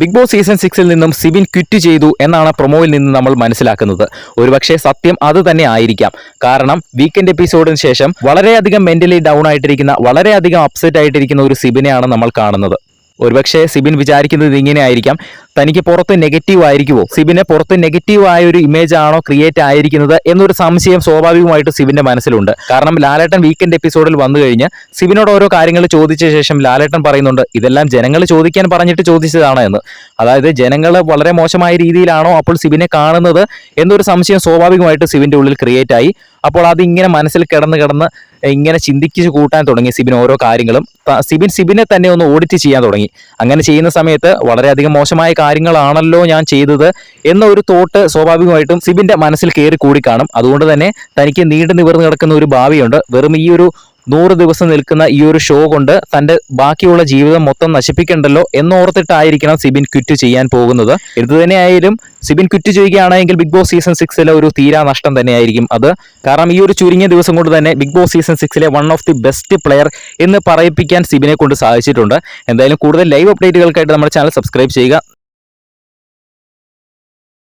Big boss season സിക്സിൽ നിന്നും Sibin quit ചെയ്തു എന്നാണ് പ്രൊമോയിൽ നിന്ന് നമ്മൾ മനസ്സിലാക്കുന്നത്. ഒരുപക്ഷെ സത്യം അത് തന്നെ ആയിരിക്കാം. കാരണം വീക്കെൻഡ് എപ്പിസോഡിന് ശേഷം വളരെയധികം മെന്റലി ഡൗൺ ആയിട്ടിരിക്കുന്ന വളരെയധികം അപ്സെറ്റ് ആയിട്ടിരിക്കുന്ന ഒരു സിബിനെയാണ് നമ്മൾ കാണുന്നത്. ഒരുപക്ഷെ സിബിൻ വിചാരിക്കുന്നത് ഇങ്ങനെ ആയിരിക്കാം തനിക്ക് പുറത്ത് നെഗറ്റീവ് ആയിരിക്കുമോ സിബിനെ പുറത്ത് നെഗറ്റീവ് ആയ ഒരു ഇമേജ് ആണോ ക്രിയേറ്റ് ആയിരിക്കുന്നത് എന്നൊരു സംശയം സ്വാഭാവികമായിട്ട് സിബിന്റെ മനസ്സിലുണ്ട്. കാരണം ലാലേട്ടൻ വീക്കെൻഡ് എപ്പിസോഡിൽ വന്നു കഴിഞ്ഞ് സിബിനോട് ഓരോ കാര്യങ്ങൾ ചോദിച്ച ശേഷം ലാലേട്ടൻ പറയുന്നുണ്ട് ഇതെല്ലാം ജനങ്ങൾ ചോദിക്കാൻ പറഞ്ഞിട്ട് ചോദിച്ചതാണ് എന്ന്. അതായത് ജനങ്ങൾ വളരെ മോശമായ രീതിയിലാണോ അപ്പോൾ സിബിനെ കാണുന്നത് എന്നൊരു സംശയം സ്വാഭാവികമായിട്ട് സിബിന്റെ ഉള്ളിൽ ക്രിയേറ്റ് ആയി. അപ്പോൾ അത് ഇങ്ങനെ മനസ്സിൽ കിടന്ന് കിടന്ന് ഇങ്ങനെ ചിന്തിച്ച് കൂട്ടാൻ തുടങ്ങി സിബിൻ ഓരോ കാര്യങ്ങളും. സിബിൻ സിബിനെ തന്നെ ഒന്ന് ഓഡിറ്റ് ചെയ്യാൻ തുടങ്ങി. അങ്ങനെ ചെയ്യുന്ന സമയത്ത് വളരെയധികം മോശമായ കാര്യങ്ങളാണല്ലോ ഞാൻ ചെയ്തത് എന്ന ഒരു തോട്ട് സ്വാഭാവികമായിട്ടും സിബിന്റെ മനസ്സിൽ കയറി കൂടി കാണും. അതുകൊണ്ട് തന്നെ തനിക്ക് നീണ്ടു നിവർന്ന് കിടക്കുന്ന ഒരു ഭാവിയുണ്ട്. വെറും ഈ ഒരു നൂറ് ദിവസം നിൽക്കുന്ന ഈ ഒരു ഷോ കൊണ്ട് തന്റെ ബാക്കിയുള്ള ജീവിതം മൊത്തം നശിപ്പിക്കണ്ടല്ലോ എന്നോർത്തിട്ടായിരിക്കണം സിബിൻ ക്വിറ്റ് ചെയ്യാൻ പോകുന്നത്. ഇത് തന്നെയായാലും സിബിൻ ക്വിറ്റ് ചെയ്യുകയാണെങ്കിൽ ബിഗ് ബോസ് സീസൺ സിക്സിലെ ഒരു തീരാ നഷ്ടം തന്നെയായിരിക്കും അത്. കാരണം ഈ ഒരു ചുരുങ്ങിയ ദിവസം കൊണ്ട് തന്നെ big boss season സിക്സിലെ one of the best player എന്ന് പറയിപ്പിക്കാൻ സിബിനെ കൊണ്ട് സാധിച്ചിട്ടുണ്ട്. എന്തായാലും കൂടുതൽ ലൈവ് അപ്ഡേറ്റുകൾക്കായിട്ട് നമ്മുടെ ചാനൽ സബ്സ്ക്രൈബ് ചെയ്യുക.